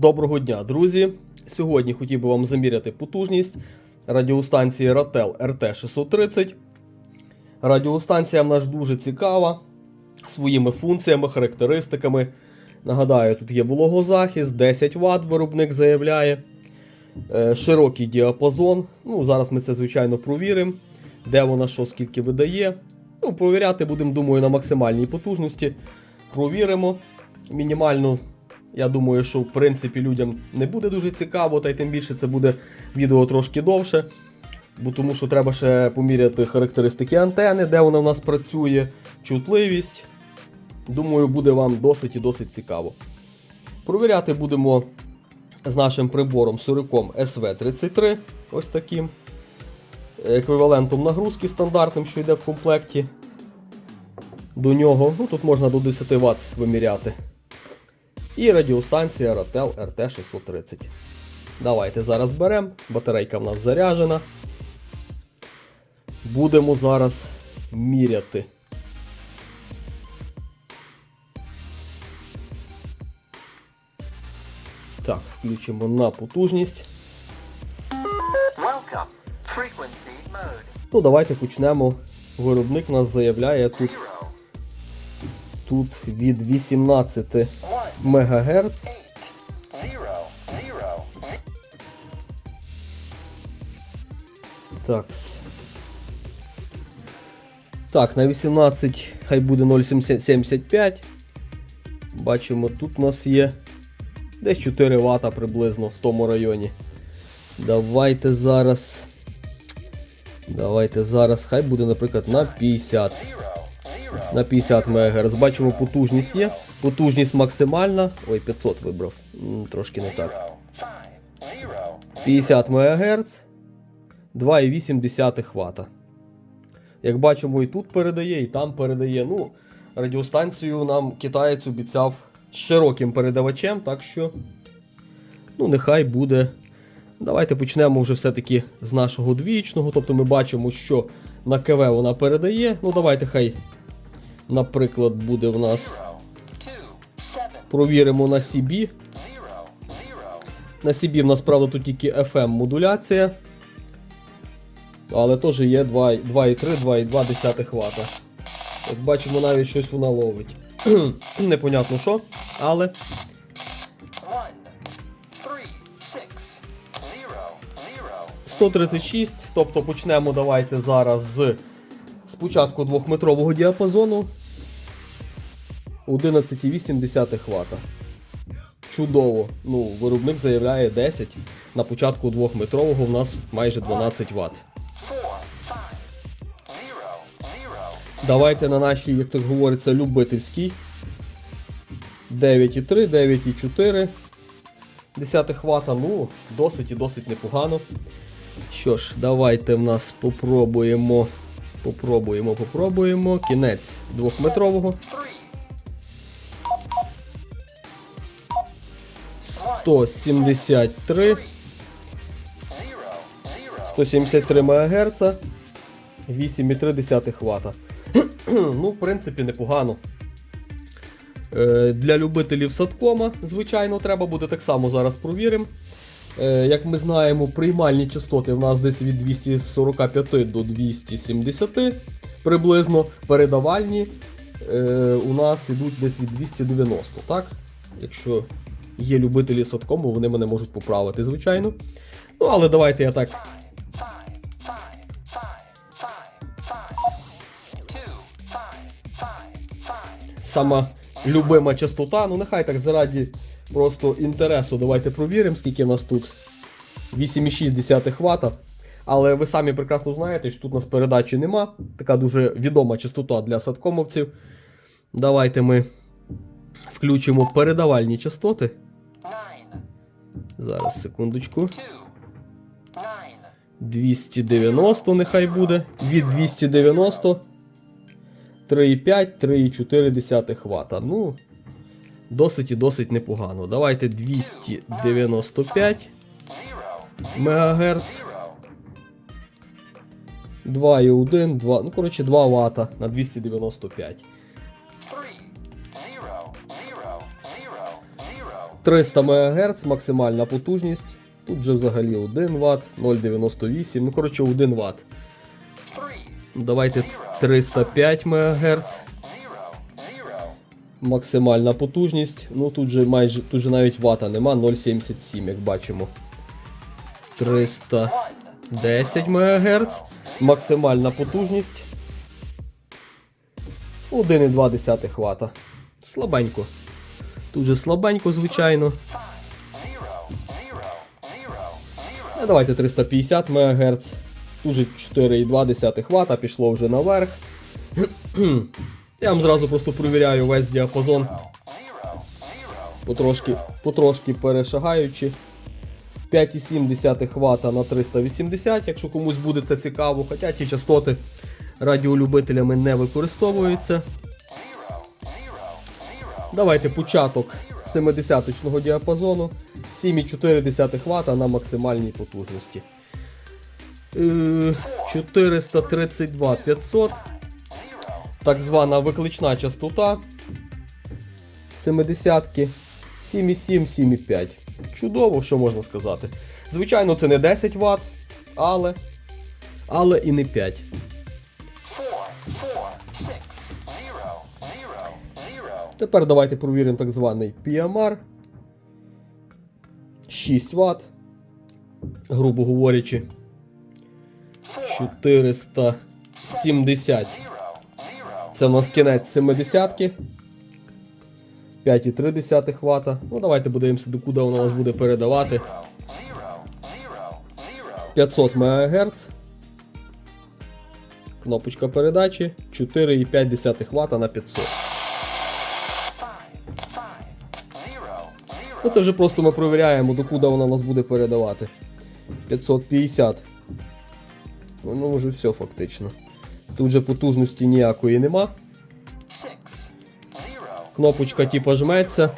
Доброго дня, друзі! Сьогодні хотів би вам заміряти потужність радіостанції Ratel RT630. Радіостанція в нас дуже цікава своїми функціями, характеристиками. Нагадаю, тут є вологозахист, 10 Вт виробник заявляє. Е, Широкий діапазон. Ну, зараз ми це, звичайно, провіримо, де вона що скільки видає. Ну, провіряти будемо, думаю, на максимальній потужності. Провіримо. Мінімальну я думаю, що в принципі людям не буде дуже цікаво, та й тим більше це буде відео трошки довше. Бо тому що треба ще поміряти характеристики антени, де вона в нас працює, чутливість. Думаю, буде вам досить і досить цікаво. Провіряти будемо з нашим прибором Суриком SV33, ось таким. Еквівалентом нагрузки стандартним, що йде в комплекті. До нього, ну тут можна до 10 Вт виміряти. І радіостанція Ratel RT630. Давайте зараз беремо. Батарейка в нас заряджена. Будемо зараз міряти. Так, включимо на потужність. Ну, давайте почнемо. Виробник нас заявляє тут, тут від 18 One. МГц. Zero. Так. На 18 хай буде 0,75. Бачимо, тут у нас є десь 4 Вт приблизно в тому районі. Давайте зараз. Давайте зараз, хай буде, наприклад, на 50. Zero. Zero. На 50 МГц. Бачимо, потужність є. Потужність максимальна. Ой, 500 вибрав. Трошки не так. Zero. Five. Zero. 50 МГц, 2,8 Вт. Як бачимо, і тут передає, і там передає. Ну, радіостанцію нам китаєць обіцяв з широким передавачем, так що, ну, нехай буде. Давайте почнемо вже все-таки з нашого двічного. Тобто ми бачимо, що на КВ вона передає. Ну, давайте хай, наприклад, буде в нас. Провіримо на CB. На CB в нас, правда, тут тільки FM модуляція. Але теж є 2,3-2,2 Вт. Як бачимо, навіть щось вона ловить. Непонятно що, але One. Three. Six. Zero. Zero. 136, тобто почнемо давайте зараз з спочатку 2-метрового діапазону 11,8 Вт. Чудово. Ну, виробник заявляє 10. На початку 2-метрового в нас майже 12 Вт. Давайте на нашій, як так говориться, любительській. 9,3, 9,4 десятих Вт. Ну, досить і досить непогано. Що ж, давайте в нас попробуємо. Попробуємо, попробуємо. Кінець двохметрового. Three. 173, Zero. Zero. 173 МГц. 8,3 Вт. ну, в принципі, непогано. Е, Для любителів садкома, звичайно, треба буде так само зараз провіримо. Е, Як ми знаємо, приймальні частоти в нас десь від 245 до 270 приблизно. Передавальні е, у нас ідуть десь від 290, так? Якщо є любителі садкому, вони мене можуть поправити, звичайно. Ну, але давайте я так сама любима частота. Ну нехай так заради просто інтересу. Давайте провіримо, скільки в нас тут 8,6 Вт. Але ви самі прекрасно знаєте, що тут у нас передачі нема. Така дуже відома частота для садкомовців. Давайте ми включимо передавальні частоти. Зараз, секундочку. 290 нехай буде. Від 290 3,5, 3,4 Вт. Ну, досить і досить непогано. Давайте 295 МГц. 2,1, 2, ну коротше 2 Вт на 295. 300 МГц максимальна потужність. Тут вже взагалі 1 Вт, 0,98, ну коротше 1 Вт. Давайте 305 МГц. Максимальна потужність. Ну тут же майже тут же навіть вата нема, 0,77, як бачимо. 310 МГц. Максимальна потужність. 1,2 Вт. Слабенько. Тут же слабенько, звичайно. А давайте 350 МГц. Тут же 4,2 Вт, пішло вже наверх. Я вам зразу просто провіряю весь діапазон. Потрошки, потрошки перешагаючи. 5,7 Вт на 380, якщо комусь буде це цікаво, хоча ті частоти радіолюбителями не використовуються. Давайте початок 70-го діапазону 7,4 Вт на максимальній потужності. Е, 432 500, так звана виклична частота 70-ки 7,7, 7,5. Чудово, що можна сказати. Звичайно, це не 10 Вт, але, але і не 5. Тепер давайте провіримо так званий PMR. 6 Вт. Грубо говорячи, 470. Zero. Zero. Це в нас кінець 70-ки. 5,3 Вт. Ну, давайте подивимося, докуди вона нас буде передавати. Zero. Zero. Zero. 500 МГц. Кнопочка передачі 4,5 Вт на 500. Ну це вже просто ми провіряємо, докуди вона нас буде передавати. 550. Ну вже все фактично. Тут же потужності ніякої нема. Кнопочка типа жметься,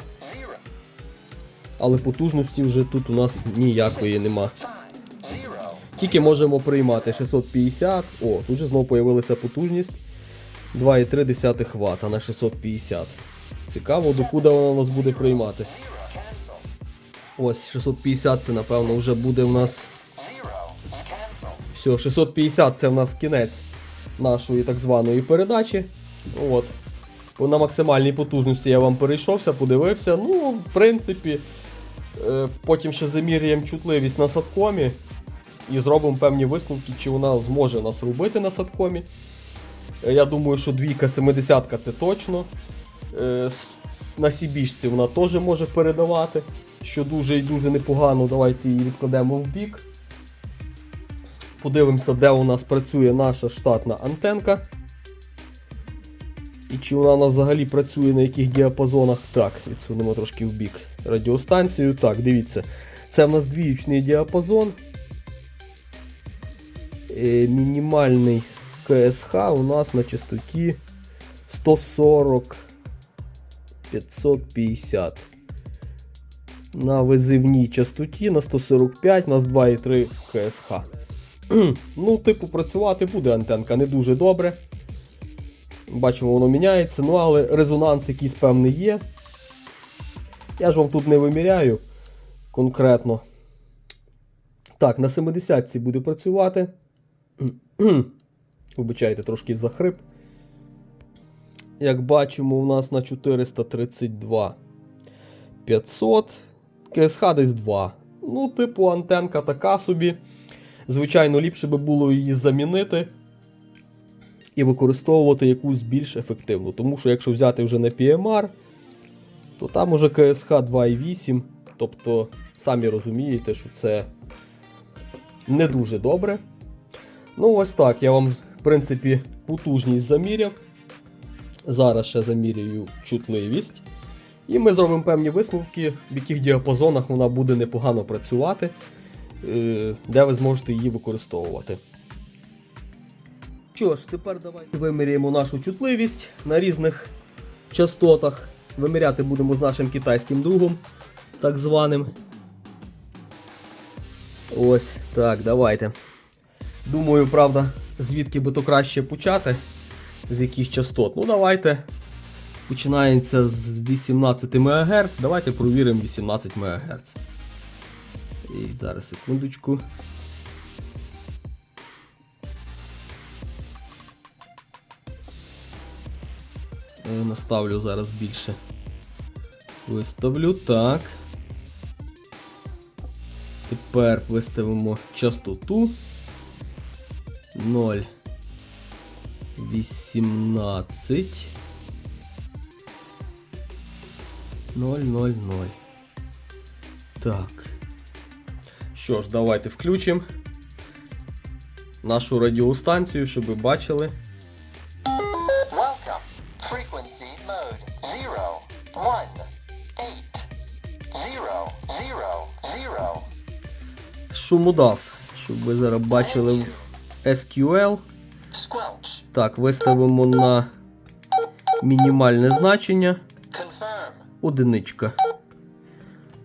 але потужності вже тут у нас ніякої нема. Тільки можемо приймати 650. О, тут же знову появилася потужність 2,3 Вт на 650. Цікаво, докуди вона нас буде приймати. Ось 650 це напевно вже буде в нас. Все, 650 це в нас кінець нашої так званої передачі. От. На максимальній потужності я вам перейшовся, подивився. Ну, в принципі, е, потім ще заміряємо чутливість на садкомі і зробимо певні висновки, чи вона зможе нас робити на садкомі. Е, Я думаю, що двійка 70 це точно. Е, На сібічці вона теж може передавати, що дуже і дуже непогано. Давайте її відкладемо в бік. Подивимося, де у нас працює наша штатна антенка. І чи вона у нас взагалі працює на яких діапазонах. Так, відсунемо трошки в бік радіостанцію. Так, дивіться. Це в нас двіючний діапазон. Е, мінімальний КСХ у нас на частоті 140 550. На визивній частоті на 145 у нас 2,3 КСХ. ну, типу, працювати буде антенка не дуже добре. Бачимо, воно міняється, ну але резонанс якийсь певний є. Я ж вам тут не виміряю конкретно. Так, на 70 буде працювати. Вибачайте, трошки захрип. Як бачимо, у нас на 432 500. КСХ десь 2. Ну, типу, антенка така собі. Звичайно, ліпше би було її замінити і використовувати якусь більш ефективну. Тому що якщо взяти вже на PMR, то там уже КСХ 2.8. Тобто, самі розумієте, що це не дуже добре. Ну, ось так. Я вам, в принципі, потужність заміряв. Зараз ще замірюю чутливість. І ми зробимо певні висновки, в яких діапазонах вона буде непогано працювати, е, де ви зможете її використовувати. Що ж, тепер давайте виміряємо нашу чутливість на різних частотах. Виміряти будемо з нашим китайським другом, так званим. Ось так, давайте. Думаю, правда, звідки би то краще почати, з яких частот. Ну, давайте починається з 18 МГц. Давайте провіримо 18 МГц. І зараз секундочку. Е, Наставлю зараз більше. Виставлю так. Тепер виставимо частоту 0. 18 0, 0, 0. Так. Що ж, давайте включимо нашу радіостанцію, щоб ви бачили. Welcome. Frequency mode. Zero. Шумодав, щоб ви зараз бачили SQL. Так, виставимо на мінімальне значення. Одиничка.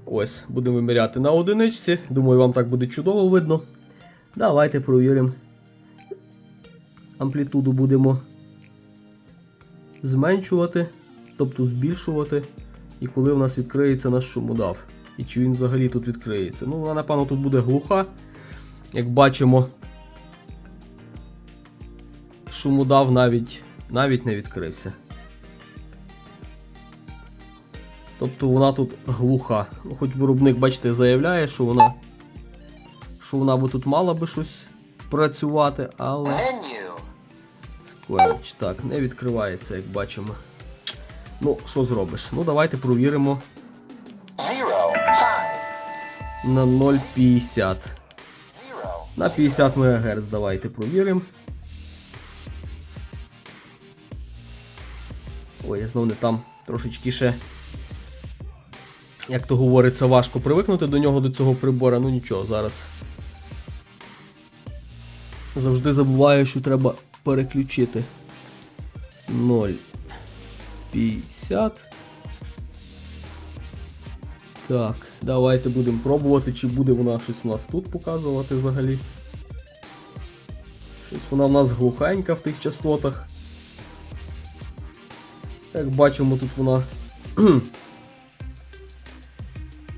Ось, будемо виміряти на одиничці. Думаю, вам так буде чудово видно. Давайте провіримо. Амплітуду будемо зменшувати, тобто збільшувати. І коли в нас відкриється наш шумодав. І чи він взагалі тут відкриється. Ну, вона, напевно, тут буде глуха. Як бачимо, шумодав навіть, навіть не відкрився. Тобто вона тут глуха. Хоч виробник, бачите, заявляє, що вона. Що вона би тут мала би щось працювати, але. Menu. Так, не відкривається, як бачимо. Ну, що зробиш? Ну, давайте провіримо на 0,50. На 50 МГц давайте провіримо. Ой, я знов не там трошечки ще. Як то говориться, важко привикнути до нього, до цього прибора. Ну нічого, зараз. Завжди забуваю, що треба переключити 0,50. Так, давайте будемо пробувати, чи буде вона щось у нас тут показувати взагалі. Щось вона в нас глухенька в тих частотах. Як бачимо, тут вона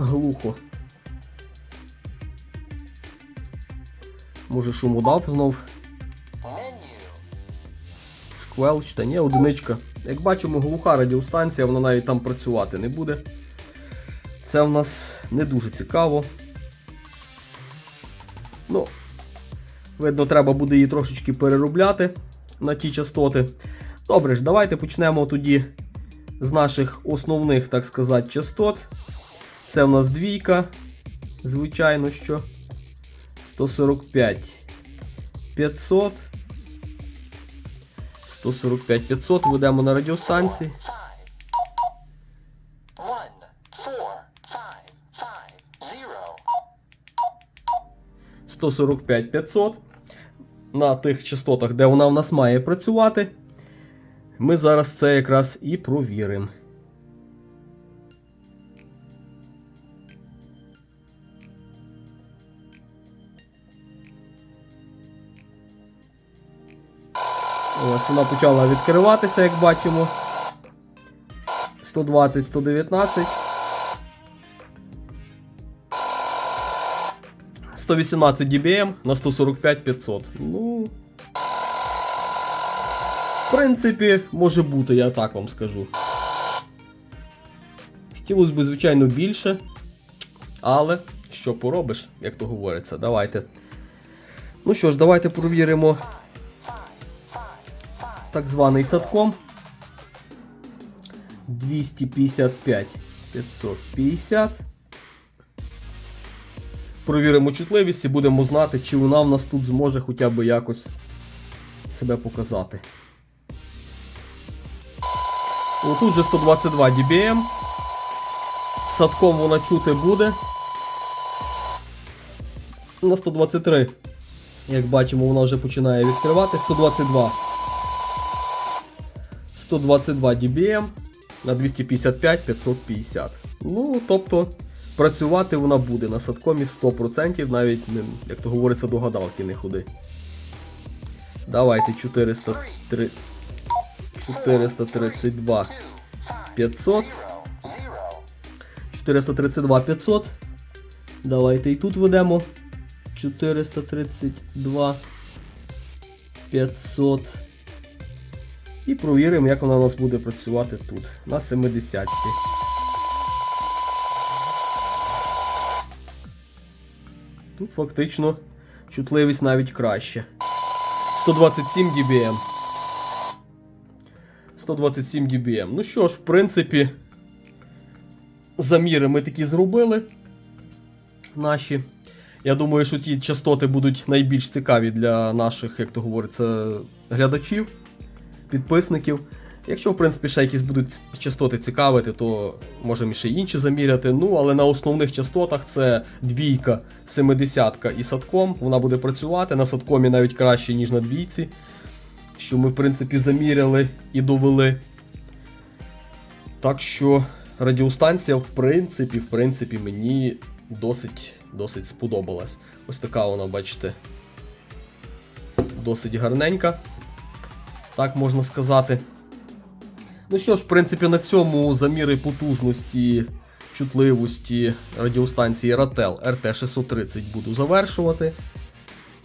глухо. Може шумодав знов. Menu. Сквелч, та ні, одиничка. Як бачимо, глуха радіостанція, вона навіть там працювати не буде. Це в нас не дуже цікаво. Ну, видно, треба буде її трошечки переробляти на ті частоти. Добре ж, давайте почнемо тоді з наших основних, так сказати, частот. Це в нас двійка. Звичайно, що 145 500. 145 500 ведемо на радіостанції. Five. Five. 145 500 на тих частотах, де вона в нас має працювати. Ми зараз це якраз і провіримо. Ось вона почала відкриватися, як бачимо. 120, 119. 118 dBm на 145 500. Ну. В принципі, може бути, я так вам скажу. Хотілося б, звичайно, більше. Але що поробиш, як то говориться, давайте. Ну що ж, давайте провіримо так званий садком. 255 550. Провіримо чутливість і будемо знати, чи вона в нас тут зможе хоча б якось себе показати. О, тут же 122 dBm. Садком вона чути буде. На 123. Як бачимо, вона вже починає відкривати. 122. 122 dBm на 255 550. Ну, тобто, працювати вона буде на садкомі 100%, навіть, як то говориться, до гадалки не ходи. Давайте 403, 432 500. zero, zero, 432 500. Давайте і тут ведемо. 432 500. І провіримо, як вона у нас буде працювати тут. На 70. Тут фактично чутливість навіть краще. 127 dBm. 127 dBm. Ну що ж, в принципі, заміри ми такі зробили. Наші. Я думаю, що ті частоти будуть найбільш цікаві для наших, як то говориться, глядачів, підписників. Якщо, в принципі, ще якісь будуть частоти цікавити, то можемо ще інші заміряти. Ну, але на основних частотах це двійка, семидесятка і садком. Вона буде працювати. На садкомі навіть краще, ніж на двійці. Що ми, в принципі, заміряли і довели. Так що радіостанція, в принципі, в принципі, мені досить, досить сподобалась. Ось така вона, бачите, досить гарненька. Так можна сказати. Ну що ж, в принципі, на цьому заміри потужності, чутливості радіостанції Ratel RT630 буду завершувати.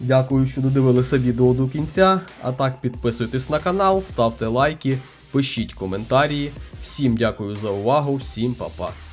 Дякую, що додивилися відео до кінця. А так, підписуйтесь на канал, ставте лайки, пишіть коментарі. Всім дякую за увагу, всім па-па.